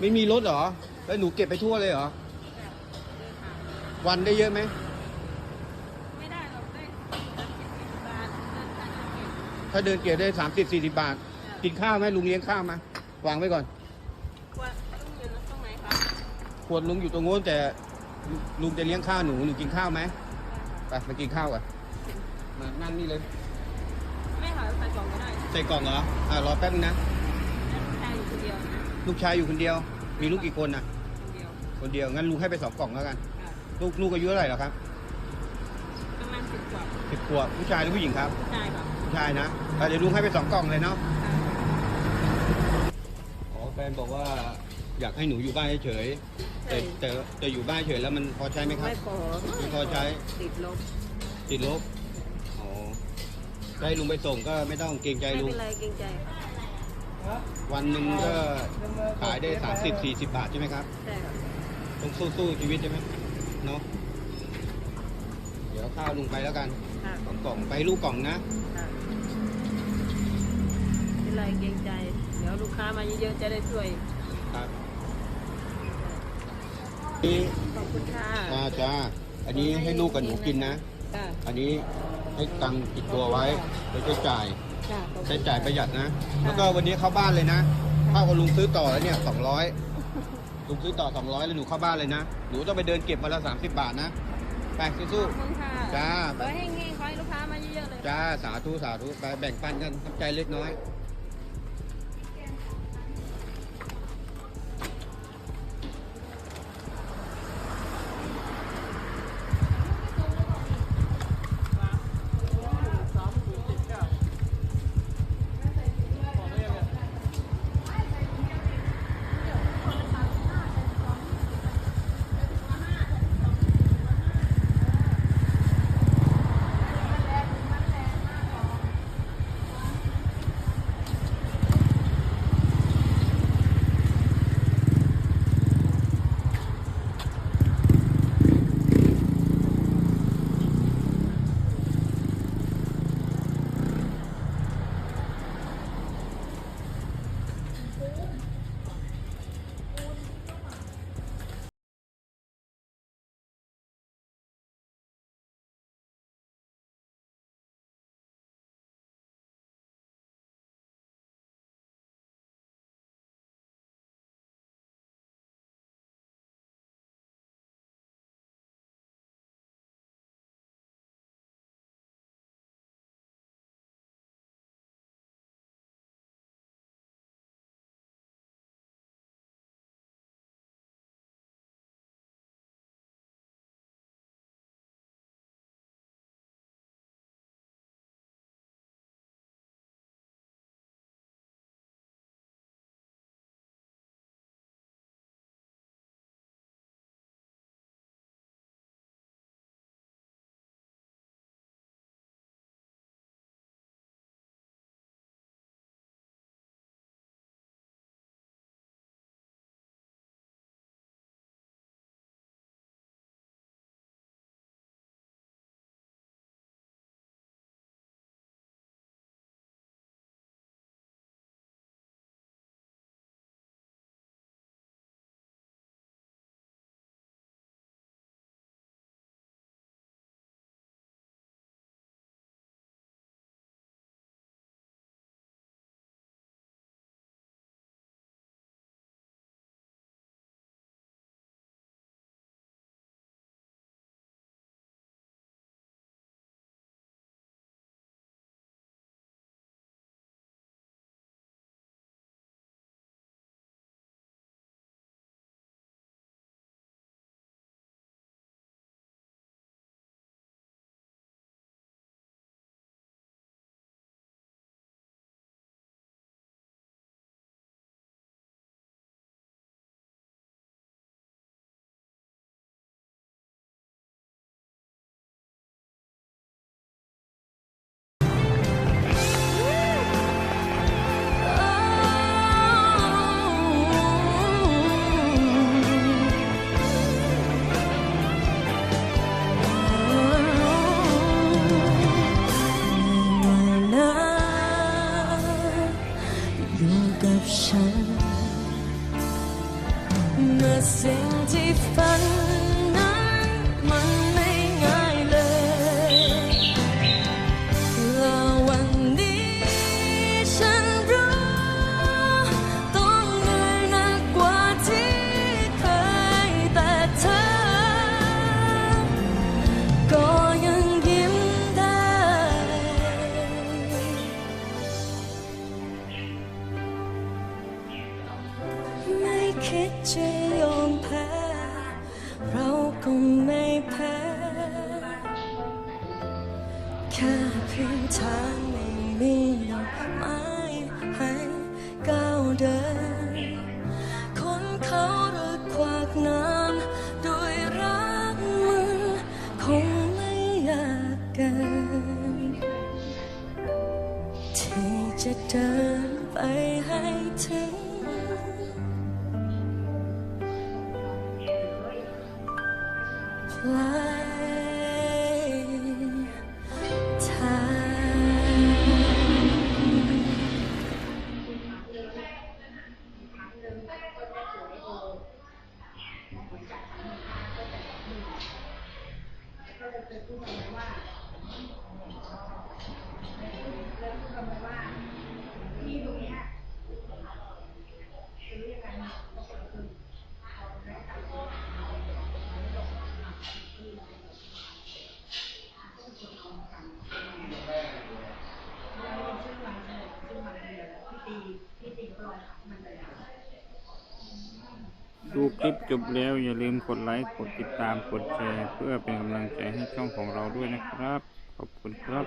ไม่มีรถเหรอ แล้วหนูเก็บไปทั่วเลยเหรอเดินหาวันได้เยอะไหม ไม่ได้เราได้สามสิบสี่สิบบาทเดินทางจะเก็บถ้าเดินเก็บได้สามสิบสี่สิบบาท กินข้าวไหมลุงเลี้ยงข้าวมาวางไว้ก่อนว่าลุงอยู่ตรงไหนคะขวดลุงอยู่ตรงโน้นแต่ลุงจะเลี้ยงข้าวหนูหนูกินข้าวไหมไปมากินข้าวกันมานั่งนี่เลย ไม่หาใส่กล่องก็ได้ใส่กล่องเหรอ อ่ารอแป๊บนึงนะแค่อยู่คนเดียวนะ ลูกชายอยู่คนเดียว มีลูกกี่คนนะคนเดียวคนเดียว งั้นลุงให้ไปสองกล่องแล้วกัน ค่ะลูกลูกอายุเท่าไหร่แล้วครับประมาณสิบกว่าสิบขวบผู้ชายหรือผู้หญิงครับใช่ค่ะผู้ชายนะอะเดี๋ยวลุงให้ไปสองกล่องเลยเนาะ อ๋อแฟนบอกว่าอยากให้หนูอยู่บ้านเฉยๆแต่ใช่แต่แต่อยู่บ้านเฉยแล้วมันพอใช้ไหมครับ ไม่พอไม่พอใช้ติดลบติดลบ อ๋อได้ลุงไปส่งก็ไม่ต้องเกรงใจไม่ลุง เป็นไรเกรงใจ วันหนึ่งก็ขายได้สามสิบสี่สิบบาทใช่ไหมครับใช่ค่ะต้องสู้สู้ชีวิตใช่ไหมเนาะเดี๋ยวข้าวลุงไปแล้วกันค่ะสองกล่องไปลูกกล่องนะ ค่ะไม่เป็นไรเกรงใจ เดี๋ยวลูกค้ามาเยอะๆจะได้ช่วย ครับนี่ขอบคุณค่ะจ้าจ้าอันนี้ให้ลูกกับหนูกินนะ ค่ะ อันนี้ให้ตังค์ติดตัวไว้ไว้ใช้จ่าย ค่ะขอบคุณใช้จ่ายประหยัดนะ แล้วก็วันนี้เข้าบ้านเลยนะเข้ากับลุงซื้อต่อแล้วเนี่ยสองร้อยลุงซื้อต่อสองร้อยแล้วหนูเข้าบ้านเลยนะหนูต้องไปเดินเก็บมาละสามสิบบาทนะไปสู้ขอบคุณค่ะจ้าขอให้เฮงๆขอให้ลูกค้ามาเยอะๆเลยๆจ้าสาธุสาธุไปแบ่งปันกันทำใจเล็กน้อย จะยอมแพ้ เราก็ไม่แพ้ แค่เพียงทางไม่มีดอกไม้ให้ก้าวเดิน คนเขาหรือขวากน้ำด้วยรักมันคงไม่ยากเกิน ที่จะเดินไปให้ถึง ดูคลิปจบแล้วอย่าลืมกดไลค์ กดติดตาม กดแชร์ เพื่อเป็นกำลังใจให้ช่องของเราด้วยนะครับ ขอบคุณครับ